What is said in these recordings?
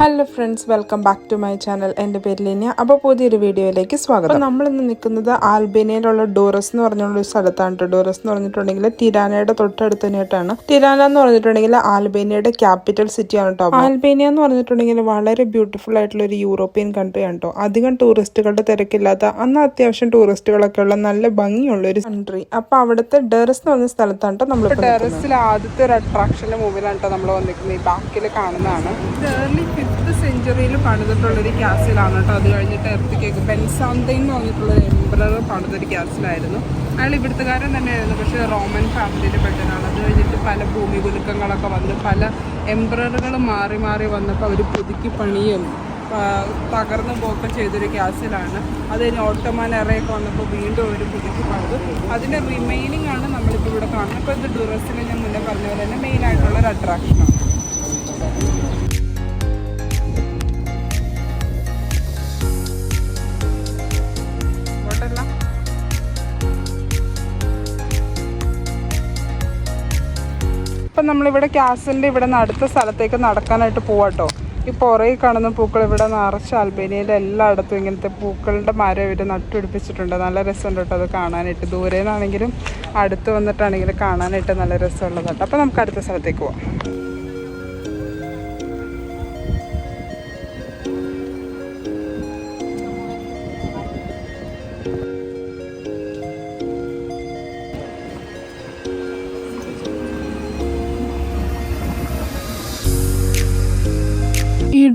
Hello friends welcome back to my channel എന്റെ പേര് ലിനിയ അപ്പോൾ പുതിയൊരു വീഡിയോയിലേക്ക് സ്വാഗതം. അപ്പോൾ നമ്മളിന്ന് നിൽക്കുന്നത് ആൽബേനിയയിലുള്ള ഡോറസ് എന്ന് പറഞ്ഞുള്ള ഒരു സ്ഥലത്താണ് കേട്ടോ ഡോറസ് എന്ന് പറഞ്ഞിട്ടുണ്ടെങ്കിൽ തിരാനയുടെ തൊട്ടടുത്ത് തന്നെയായിട്ടാണ്. തിരാന എന്ന് പറഞ്ഞിട്ടുണ്ടെങ്കിൽ ആൽബേനിയയുടെ ക്യാപിറ്റൽ സിറ്റിയാണ് കേട്ടോ ആൽബേനിയ എന്ന് പറഞ്ഞിട്ടുണ്ടെങ്കിൽ വളരെ ബ്യൂട്ടിഫുൾ ആയിട്ടുള്ള ഒരു യൂറോപ്യൻ കൺട്രിയാണ് ആണ് കേട്ടോ അധികം ടൂറിസ്റ്റുകളുടെ തിരക്കില്ലാത്ത അന്ന് അത്യാവശ്യം ടൂറിസ്റ്റുകളൊക്കെ ഉള്ള നല്ല ഭംഗിയുള്ള ഒരു കൺട്രി അപ്പോൾ അവിടുത്തെ ഡെറസ് എന്ന് പറഞ്ഞ സ്ഥലത്താണ് കേട്ടോ നമ്മൾ ഡെറസിൽ ആദ്യത്തെ ഒരു അട്രാക്ഷന്റെ മുമ്പിലാണ് കേട്ടോ നമ്മൾ വന്നിരിക്കുന്നത്. ഈ ബാക്കിൽ കാണുന്നതാണ്. ഫിഫ്ത്ത് സെഞ്ചുറിയിൽ പണിതിട്ടുള്ളൊരു ക്യാസിലാണ് കേട്ടോ. അത് കഴിഞ്ഞിട്ട് എർത്തിക്കേക്ക് ബെൻസാന്തൈൻ എന്ന് പറഞ്ഞിട്ടുള്ളൊരു എംബ്രർ പണിതൊരു ക്യാസിലായിരുന്നു അയാൾ ഇവിടുത്തുകാരൻ തന്നെയായിരുന്നു. പക്ഷേ റോമൻ ഫാമിലിയിൽ പെട്ടതാണ് അത് കഴിഞ്ഞിട്ട് പല ഭൂമി കുലുക്കങ്ങളൊക്കെ വന്ന് പല എംബ്രറുകൾ മാറി മാറി വന്നപ്പോൾ അവർ പുതുക്കി പണിയും തകർന്നു പോക്കെ ചെയ്തൊരു ക്യാസിലാണ് അത് കഴിഞ്ഞ് ഓട്ടോമാൻ എറയൊക്കെ വന്നപ്പോൾ വീണ്ടും ഒരു പുതുക്കി പണിത്. അതിന്റെ റിമൈനിങ് ആണ് നമ്മളിപ്പോൾ ഇവിടെ കാണുന്നത്. അപ്പോൾ ഇത് ഡ്രസ്സിൽ ഞാൻ മുന്നേ പറഞ്ഞ പോലെ തന്നെ മെയിനായിട്ടുള്ളൊരു അട്രാക്ഷനാണ് ഇപ്പം നമ്മളിവിടെ ക്യാസിന്റെ ഇവിടെ നിന്ന് അടുത്ത സ്ഥലത്തേക്ക് നടക്കാനായിട്ട് പോവാട്ടോ. ഈ പുറകിൽ കാണുന്ന പൂക്കൾ ഇവിടെ നിറച്ച് അൽബേനിയയിൽ എല്ലായിടത്തും ഇങ്ങനത്തെ പൂക്കളുടെ മരം ഇവർ നട്ടുപിടിപ്പിച്ചിട്ടുണ്ട്. നല്ല രസമുണ്ട് കേട്ടോ അത് കാണാനായിട്ട്. ദൂരെ നിന്നാണെങ്കിലും അടുത്ത് വന്നിട്ടാണെങ്കിലും കാണാനായിട്ട് നല്ല രസമുള്ളതാട്ടോ അപ്പോൾ നമുക്ക് അടുത്ത സ്ഥലത്തേക്ക് പോവാം.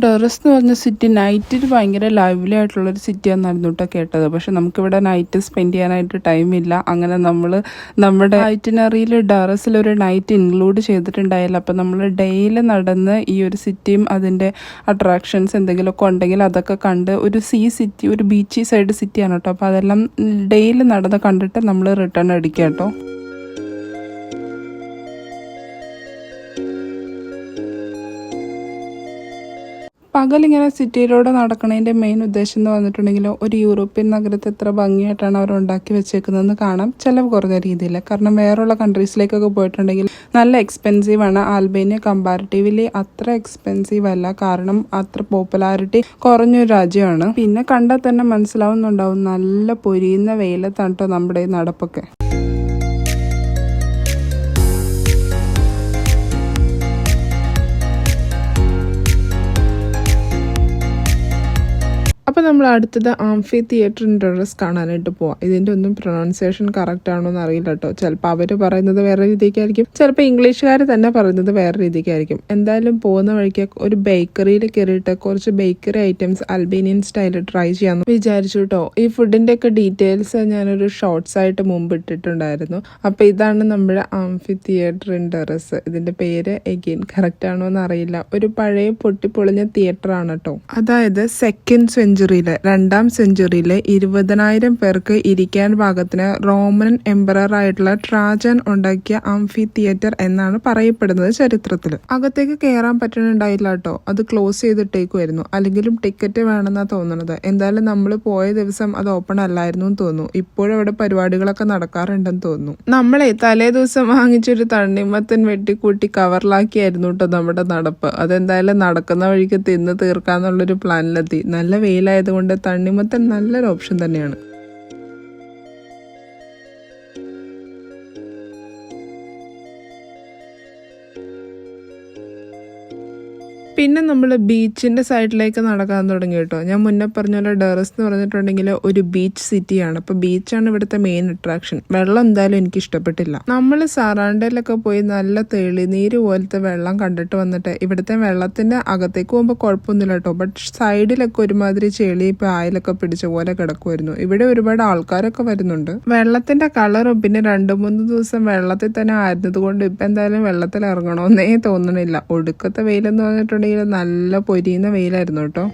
ഡെറസ് എന്ന് പറഞ്ഞ സിറ്റി നൈറ്റിൽ ഭയങ്കര ലൈവ്ലി ആയിട്ടുള്ളൊരു സിറ്റിയാണെന്നായിരുന്നു കേട്ടോ കേട്ടത്. പക്ഷെ നമുക്കിവിടെ നൈറ്റ് സ്പെൻഡ് ചെയ്യാനായിട്ട് ഇല്ല. അങ്ങനെ നമ്മൾ നമ്മുടെ ഐറ്റിനറിയിൽ ഡെറസിൽ ഒരു നൈറ്റ് ഇൻക്ലൂഡ് ചെയ്തിട്ടുണ്ടായില്ല. അപ്പം നമ്മൾ ഡെയിലി നടന്ന് ഈ ഒരു സിറ്റിയും അതിന്റെ അട്രാക്ഷൻസ് എന്തെങ്കിലുമൊക്കെ ഉണ്ടെങ്കിൽ അതൊക്കെ കണ്ട് ഒരു സീ സിറ്റി ഒരു ബീച്ചി സൈഡ് സിറ്റിയാണ് കേട്ടോ അപ്പോൾ അതെല്ലാം ഡെയിലി നടന്ന് കണ്ടിട്ട് നമ്മൾ റിട്ടേൺ അടിക്കാം കേട്ടോ പകലിങ്ങനെ സിറ്റിയിലൂടെ നടക്കുന്നതിന്റെ മെയിൻ ഉദ്ദേശം എന്ന് പറഞ്ഞിട്ടുണ്ടെങ്കിൽ ഒരു യൂറോപ്യൻ നഗരത്തെ എത്ര ഭംഗിയായിട്ടാണ് അവർ ഉണ്ടാക്കി വെച്ചേക്കുന്നതെന്ന് കാണാം. ചിലവ് കുറഞ്ഞ രീതിയിൽ കാരണം വേറെയുള്ള കൺട്രീസിലേക്കൊക്കെ പോയിട്ടുണ്ടെങ്കിൽ നല്ല എക്സ്പെൻസീവാണ് ആൽബേനിയ കമ്പാരിറ്റീവ്ലി അത്ര എക്സ്പെൻസീവ് അല്ല. കാരണം അത്ര പോപ്പുലാരിറ്റി കുറഞ്ഞൊരു രാജ്യമാണ്. പിന്നെ കണ്ടാൽ തന്നെ മനസ്സിലാവുന്നുണ്ടാവും നല്ല പൊരിയുന്ന വെയിലത്താണ് കേട്ടോ നമ്മുടെ നടപ്പൊക്കെ. അപ്പോൾ നമ്മൾ അടുത്തത് ആംഫി തിയേറ്ററിന്റെ ഡ്രസ് കാണാനായിട്ട് പോവാം. ഇതിന്റെ ഒന്നും പ്രൊണൗൺസിയേഷൻ കറക്റ്റ് ആണോ എന്ന് അറിയില്ല കേട്ടോ ചിലപ്പോൾ അവർ പറയുന്നത് വേറെ രീതിക്കായിരിക്കും. ചിലപ്പോൾ ഇംഗ്ലീഷുകാർ തന്നെ പറയുന്നത് വേറെ രീതിക്കായിരിക്കും. എന്തായാലും പോകുന്ന വഴിക്ക് ഒരു ബേക്കറിയിൽ കയറിയിട്ട് കുറച്ച് ബേക്കറി ഐറ്റംസ് അൽബേനിയൻ സ്റ്റൈലിൽ ട്രൈ ചെയ്യാമെന്ന് വിചാരിച്ചു കേട്ടോ ഈ ഫുഡിന്റെ ഒക്കെ ഡീറ്റെയിൽസ് ഞാനൊരു ഷോർട്സ് ആയിട്ട് മുമ്പ് ഇട്ടിട്ടുണ്ടായിരുന്നു. അപ്പോൾ ഇതാണ് നമ്മുടെ ആംഫി തിയേറ്ററിന്റെ ഡ്രസ് ഇതിന്റെ പേര് എഗെയിൻ കറക്റ്റ് ആണോ എന്ന് അറിയില്ല. ഒരു പഴയ പൊട്ടിപ്പൊളിഞ്ഞ തിയേറ്ററാണ് കേട്ടോ അതായത് സെക്കൻഡ് സെഞ്ചുറിയിലെ രണ്ടാം സെഞ്ചുറിയിലെ ഇരുപതിനായിരം പേർക്ക് ഇരിക്കാൻ പാകത്തിന് റോമൻ എംപറർ ആയിട്ടുള്ള ട്രാജൻ ഉണ്ടാക്കിയ അംഫി തിയേറ്റർ എന്നാണ് പറയപ്പെടുന്നത് ചരിത്രത്തിൽ അകത്തേക്ക് കയറാൻ പറ്റുന്നുണ്ടായില്ല കേട്ടോ. അത് ക്ലോസ് ചെയ്തിട്ടേക്കുമായിരുന്നു അല്ലെങ്കിലും ടിക്കറ്റ് വേണമെന്നാണ് തോന്നുന്നത് എന്തായാലും നമ്മൾ പോയ ദിവസം അത് ഓപ്പൺ അല്ലായിരുന്നു എന്ന് തോന്നുന്നു. ഇപ്പോഴും അവിടെ പരിപാടികളൊക്കെ നടക്കാറുണ്ടെന്ന് തോന്നുന്നു. നമ്മളെ തലേ ദിവസം വാങ്ങിച്ചൊരു തണ്ണിമത്തൻ വെട്ടിക്കൂട്ടി കവറിലാക്കിയായിരുന്നു കേട്ടോ നമ്മുടെ നടപ്പ്. അതെന്തായാലും നടക്കുന്ന വഴിക്ക് തിന്ന് തീർക്കാന്നുള്ളൊരു പ്ലാനിലെത്തി നല്ല വെയിലായതുകൊണ്ട് തണ്ണിമത്തൻ നല്ലൊരു ഓപ്ഷൻ തന്നെയാണ്. പിന്നെ നമ്മൾ ബീച്ചിന്റെ സൈഡിലേക്ക് നടക്കാൻ തുടങ്ങി കേട്ടോ. ഞാൻ മുന്നേ പറഞ്ഞ പോലെ ഡെറസ് എന്ന് പറഞ്ഞിട്ടുണ്ടെങ്കിൽ ഒരു ബീച്ച് സിറ്റിയാണ്. അപ്പോൾ ബീച്ചാണ് ഇവിടുത്തെ മെയിൻ അട്രാക്ഷൻ വെള്ളം എന്തായാലും എനിക്ക് ഇഷ്ടപ്പെട്ടില്ല. നമ്മൾ സറാണ്ടയിലൊക്കെ പോയി നല്ല തെളിനീര് പോലത്തെ വെള്ളം കണ്ടിട്ട് വന്നിട്ട് ഇവിടുത്തെ വെള്ളത്തിന്റെ അകത്തേക്ക് പോകുമ്പോൾ കുഴപ്പമൊന്നുമില്ല കേട്ടോ. ബട്ട് സൈഡിലൊക്കെ ഒരുമാതിരി ചെളി പായലൊക്കെ പിടിച്ച പോലെ കിടക്കുമായിരുന്നു ഇവിടെ ഒരുപാട് ആൾക്കാരൊക്കെ വരുന്നുണ്ട്. വെള്ളത്തിന്റെ കളറും പിന്നെ രണ്ട് മൂന്ന് ദിവസം വെള്ളത്തിൽ തന്നെ ആയിരുന്നത് കൊണ്ട് ഇപ്പം എന്തായാലും വെള്ളത്തിൽ ഇറങ്ങണമെന്നേ തോന്നണില്ല. ഒടുക്കത്തെ വെയിലെന്ന് പറഞ്ഞിട്ടുണ്ടെങ്കിൽ നല്ല പൊരിയുന്ന വെയിലായിരുന്നു കേട്ടോ.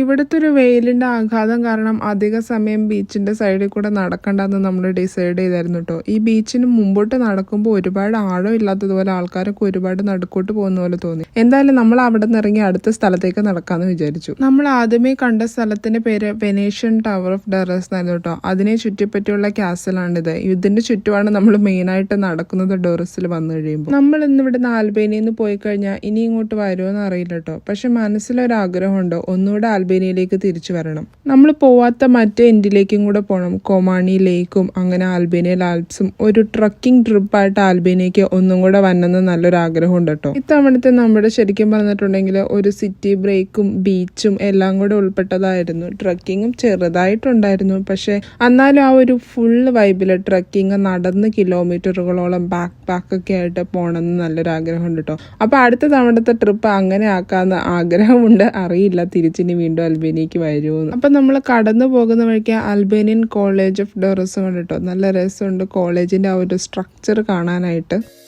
ഇവിടുത്തെ ഒരു വെയിലിന്റെ ആഘാതം കാരണം അധിക സമയം ബീച്ചിന്റെ സൈഡിൽ കൂടെ നടക്കണ്ടെന്ന് നമ്മൾ ഡിസൈഡ് ചെയ്തായിരുന്നു കേട്ടോ ഈ ബീച്ചിന് മുമ്പോട്ട് നടക്കുമ്പോൾ ഒരുപാട് ആഴം ഇല്ലാത്തതുപോലെ ആൾക്കാരൊക്കെ ഒരുപാട് നടുക്കോട്ട് പോകുന്ന പോലെ തോന്നി. എന്തായാലും നമ്മൾ അവിടെ നിന്ന് ഇറങ്ങി അടുത്ത സ്ഥലത്തേക്ക് നടക്കാന്ന് വിചാരിച്ചു. നമ്മൾ ആദ്യമേ കണ്ട സ്ഥലത്തിന്റെ പേര് വെനേഷ്യൻ ടവർ ഓഫ് ഡെറസ് എന്നായിരുന്നു കേട്ടോ അതിനെ ചുറ്റിപ്പറ്റിയുള്ള ക്യാസലാണിത് ഇതിന്റെ ചുറ്റുമാണ് നമ്മൾ മെയിനായിട്ട് നടക്കുന്നത് ഡെറസിൽ വന്നു കഴിയുമ്പോൾ നമ്മൾ ഇന്ന് ഇവിടെ ആൽബേനിയിൽ പോയി കഴിഞ്ഞാൽ ഇനി ഇങ്ങോട്ട് വരുമോ എന്ന് അറിയില്ല കേട്ടോ പക്ഷെ മനസ്സിലൊരാഗ്രഹമുണ്ട്. ഒന്നുകൂടെ ആൽബേനിയയിലേക്ക് തിരിച്ചു വരണം. നമ്മൾ പോവാത്ത മറ്റേ എൻഡിലേക്കും കൂടെ പോകണം കൊമാണി ലേക്കും അങ്ങനെ ആൽബേനിയയിൽ ആൽപ്സും ഒരു ട്രക്കിംഗ് ട്രിപ്പായിട്ട് ആൽബേനിയക്ക് ഒന്നും കൂടെ വന്നെന്ന് നല്ലൊരു ആഗ്രഹമുണ്ട് കേട്ടോ. ഇത്തവണത്തെ നമ്മുടെ ശരിക്കും പറഞ്ഞിട്ടുണ്ടെങ്കിൽ ഒരു സിറ്റി ബ്രേക്കും ബീച്ചും എല്ലാം കൂടെ ഉൾപ്പെട്ടതായിരുന്നു. ട്രക്കിങ്ങും ചെറുതായിട്ടുണ്ടായിരുന്നു. പക്ഷെ എന്നാലും ആ ഒരു ഫുൾ വൈബിൽ ട്രക്കിങ് നടന്ന് കിലോമീറ്ററുകളോളം ബാക്ക് പാക്ക് ഒക്കെ ആയിട്ട് പോകണമെന്ന് നല്ലൊരു ആഗ്രഹമുണ്ട് കേട്ടോ. അപ്പോൾ അടുത്ത തവണത്തെ ട്രിപ്പ് അങ്ങനെ ആക്കാമെന്ന് ആഗ്രഹമുണ്ട്. അറിയില്ല. തിരിച്ചിനി വീണ്ടും അൽബേനിയക്ക് വരുമെന്ന് അപ്പൊ നമ്മൾ കടന്നു പോകുന്ന വഴിക്ക് അൽബേനിയൻ കോളേജ് ഓഫ് ഡോറസ് കണ്ടിട്ടോ? നല്ല രസമുണ്ട് കോളേജിന്റെ ആ ഒരു സ്ട്രക്ചർ കാണാനായിട്ട്.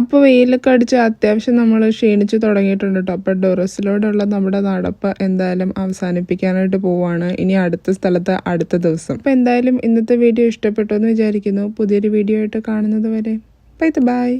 അപ്പോൾ വെയിലൊക്കെ അടിച്ച് അത്യാവശ്യം നമ്മൾ ക്ഷീണിച്ച് തുടങ്ങിയിട്ടുണ്ട് കേട്ടോ അപ്പോൾ ഡൊറസിലൂടെയുള്ള നമ്മുടെ നടപ്പ് എന്തായാലും അവസാനിപ്പിക്കാനായിട്ട് പോവാണ്. ഇനി അടുത്ത സ്ഥലത്ത് അടുത്ത ദിവസം. അപ്പോൾ എന്തായാലും ഇന്നത്തെ വീഡിയോ ഇഷ്ടപ്പെട്ടു എന്ന് വിചാരിക്കുന്നു. പുതിയൊരു വീഡിയോ ആയിട്ട് കാണുന്നത് വരെ. Bye bye.